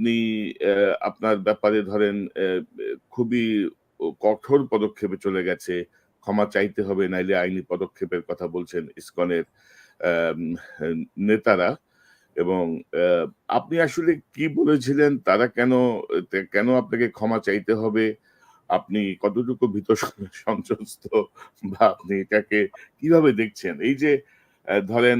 আপনি আপনার ব্যাপারে ধরেন খুবই কঠোর পদক্ষেপে চলে গেছে। ক্ষমা চাইতে হবে, নাইলে আইনি পদক্ষেপের কথা বলছেন ইসকনের নেতারা এবং আপনি আসলে কি বলেছিলেন? তারা কেন কেন আপনাকে ক্ষমা চাইতে হবে? আপনি কতটুকু ভীত সন্ত্রস্ত? বা আপনি এটাকে কীভাবে দেখছেন? এই যে ধরেন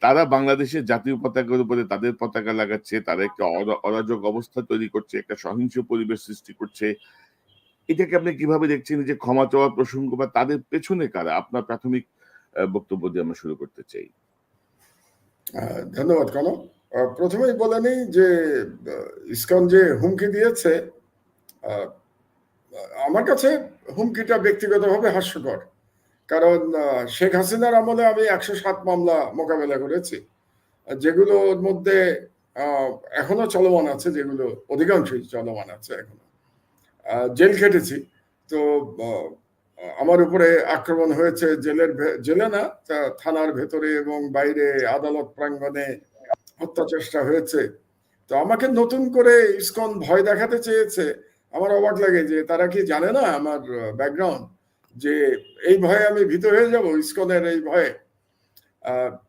তারা বাংলাদেশের জাতীয় পতাকার উপরে তাদের পতাকা লাগাচ্ছে, তারা একটা অরা- অরাজক অবস্থা তৈরি করছে, একটা সহিংস পরিবেশ সৃষ্টি করছে। এটাকে আপনি কীভাবে দেখছেন? যে ক্ষমা চাওয়ার প্রসঙ্গ বা তাদের পেছনে কারা? আপনার প্রাথমিক বক্তব্য দিয়ে আমরা শুরু করতে চাই। ধন্যবাদ কন প্রথমেই বলে নিই যে ইসকন যে হুমকি দিয়েছে আমার কাছে হুমকিটা ব্যক্তিগতভাবে হাস্যকর। কারণ শেখ হাসিনার আমলে আমি একশো সাত মামলা মোকাবেলা করেছি। যেগুলোর মধ্যে এখনও চলমান আছে, যেগুলো অধিকাংশই চলমান আছে এখনও। জেল খেটেছি। তো আমার উপরে আক্রমণ হয়েছে জেলের জেলে না থানার ভেতরে এবং বাইরে আদালত প্রাঙ্গণে হত্যা চেষ্টা হয়েছে। তো আমাকে নতুন করে ইসকন ভয় দেখাতে চেয়েছে। আমার অবাক লাগে যে তারা কি জানে না আমার ব্যাকগ্রাউন্ড যে এই ভয়ে আমি ভীত হয়ে যাব ইস্কনের এই ভয়ে।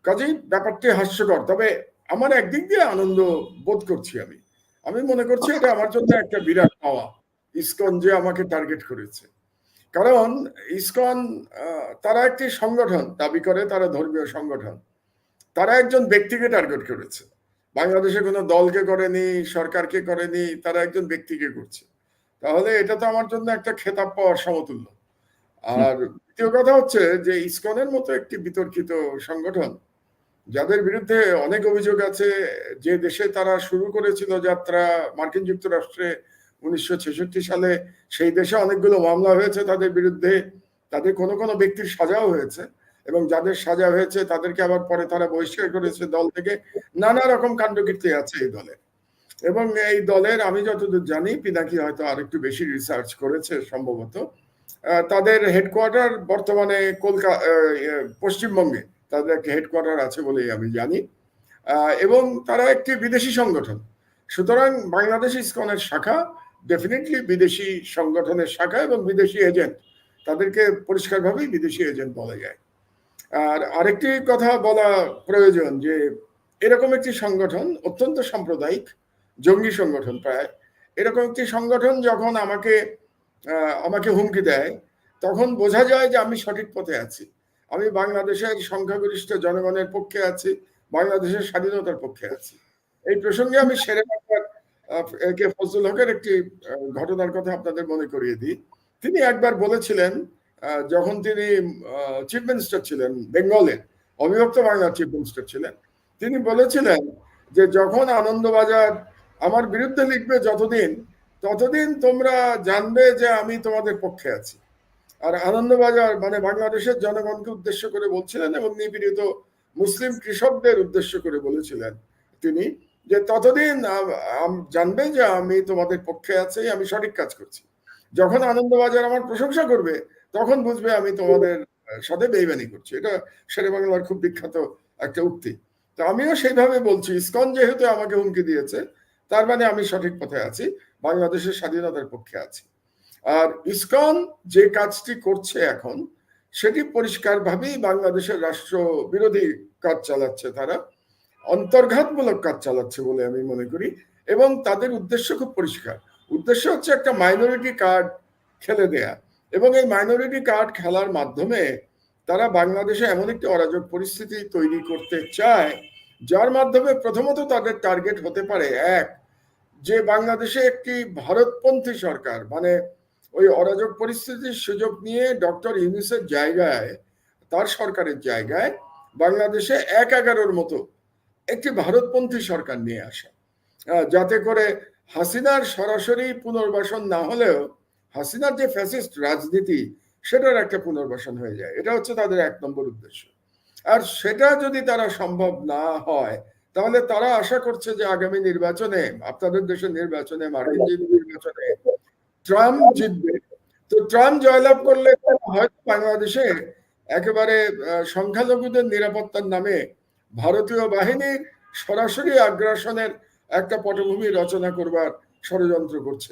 কাজেই ব্যাপারটি হাস্যকর, তবে আমার একদিক দিয়ে আনন্দ বোধ করছি আমি। আমি মনে করছি এটা আমার জন্য একটা বিরাট পাওয়া, ইস্কন যে আমাকে টার্গেট করেছে। কারণ ইস্কন তারা একটি সংগঠন, দাবি করে তারা ধর্মীয় সংগঠন। তারা একজন ব্যক্তিকে টার্গেট করেছে। বাংলাদেশে কোনো দলকে করেনি, সরকারকে করেনি, তারা একজন ব্যক্তিকে করছে। তাহলে এটা তো আমার জন্য একটা খেতাব পাওয়ার সমতুল্য। আর দ্বিতীয় কথা হচ্ছে যে ইসকনের মতো একটি বিতর্কিত সংগঠন, যাদের বিরুদ্ধে অনেক অভিযোগ আছে, যে দেশে তারা শুরু করেছিল যাত্রা মার্কিন যুক্তরাষ্ট্রে উনিশশো ছেষট্টি সালে, সেই দেশে অনেকগুলো মামলা হয়েছে তাদের বিরুদ্ধে, তাদের কোনো কোনো ব্যক্তির সাজাও হয়েছে এবং যাদের সাজা হয়েছে তাদেরকে আবার পরে তারা বহিষ্কার করেছে দল থেকে। নানা রকম কাণ্ডকীর্তি আছে এই দলে। এবং এই দলের, আমি যতদূর জানি, পিনাকি হয়তো আরেকটু বেশি রিসার্চ করেছে সম্ভবত। তাদের হেডকোয়ার্টার বর্তমানে কলকাতা পশ্চিমবঙ্গে। তাদের একটা হেডকোয়ার্টার আছে বলেই আমি জানি। এবং তারা একটি বিদেশি সংগঠন। সুতরাং বাংলাদেশ ইসকনের শাখা। ডেফিনেটলি বিদেশি সংগঠনের শাখা এবং বিদেশি এজেন্ট তাদেরকে পরিষ্কারভাবেই বিদেশি এজেন্ট বলা যায়। আর আরেকটি কথা বলা প্রয়োজন যে, এরকম একটি সংগঠন অত্যন্ত সাম্প্রদায়িক, জঙ্গি সংগঠন প্রায়। এরকম একটি সংগঠন যখন আমাকে আমাকে হুমকি দেয়, তখন বোঝা যায় যে আমি সঠিক পথে আছি। আমি বাংলাদেশের সংখ্যাগরিষ্ঠ জনগণের পক্ষে আছি, বাংলাদেশের স্বাধীনতার পক্ষে আছি। এই প্রসঙ্গে আমি শেরে কে ফজলুল হকের একটি ঘটনার কথা আপনাদের মনে করিয়ে দিই। তিনি একবার বলেছিলেন যখন তিনি চিফ মিনিস্টার ছিলেন বেঙ্গলের অবিভক্ত বাংলার চিফ মিনিস্টার ছিলেন, তিনি বলেছিলেন যে যখন আনন্দবাজার আমার বিরুদ্ধে লিখবে যতদিন ততদিন তোমরা জানবে যে আমি তোমাদের পক্ষে আছি। আর আনন্দবাজার মানে বাংলাদেশের জনগণকে উদ্দেশ্য করে বলছিলেন এবং নিপীড়িত মুসলিম কৃষকদের উদ্দেশ্য করে বলেছিলেন তিনি যে ততদিন জানবে যে আমি তোমাদের পক্ষে আছি, আমি সঠিক কাজ করছি। যখন আনন্দবাজার আমার প্রশংসা করবে, তখন বুঝবে আমি তোমাদের সাথে বেইমানি করছি। এটা শেরে বাংলার খুব বিখ্যাত একটা উক্তি। তো আমিও সেইভাবে বলছি, ইস্কন যেহেতু আমাকে হুমকি দিয়েছে, তার মানে আমি সঠিক পথে আছি। বাংলাদেশের স্বাধীনতার পক্ষে আছি। আর ইসকন যে কাজটি করছে এখন, সেটি পরিষ্কারভাবেই বাংলাদেশের রাষ্ট্র বিরোধী কাজ চালাচ্ছে তারা, অন্তর্ঘাতমূলক কাজ চালাচ্ছে বলে আমি মনে করি, এবং তাদের উদ্দেশ্য খুব পরিষ্কার। উদ্দেশ্য হচ্ছে একটা মাইনরিটি কার্ড খেলে দেয়া, এবং এই মাইনরিটি কার্ড খেলার মাধ্যমে তারা বাংলাদেশে এমন একটি অরাজক পরিস্থিতি তৈরি করতে চায়, যার মাধ্যমে প্রথমত তাদের টার্গেট হতে পারে এক যে বাংলাদেশে একটি ভারতপন্থী সরকার মানে ওই অরাজক পরিস্থিতির সুযোগ নিয়ে ডক্টর ইউনিসের জায়গায়, তার সরকারের জায়গায় বাংলাদেশে এক এগারোর মতো একটি ভারতপন্থী সরকার নিয়ে আসা। যাতে করে হাসিনার সরাসরি পুনর্বাসন না হলেও হাসিনার যে ফ্যাসিস্ট রাজনীতি, সেটার একটা পুনর্বাসন হয়ে যায়। এটা হচ্ছে তাদের এক নম্বর উদ্দেশ্য। আর সেটা যদি তারা সম্ভব না হয় তাহলে তারা আশা করছে যে আগামী নির্বাচনে, আপনাদের দেশের নির্বাচনে মার্কিন নির্বাচনে ট্রাম্প জিতবে। তো ট্রাম্প জয়লাভ করলে হয়তো বাংলাদেশে একেবারে সংখ্যালঘুদের নিরাপত্তার নামে ভারতীয় বাহিনী সরাসরি আগ্রাসনের একটা পটভূমি রচনা করবার ষড়যন্ত্র করছে।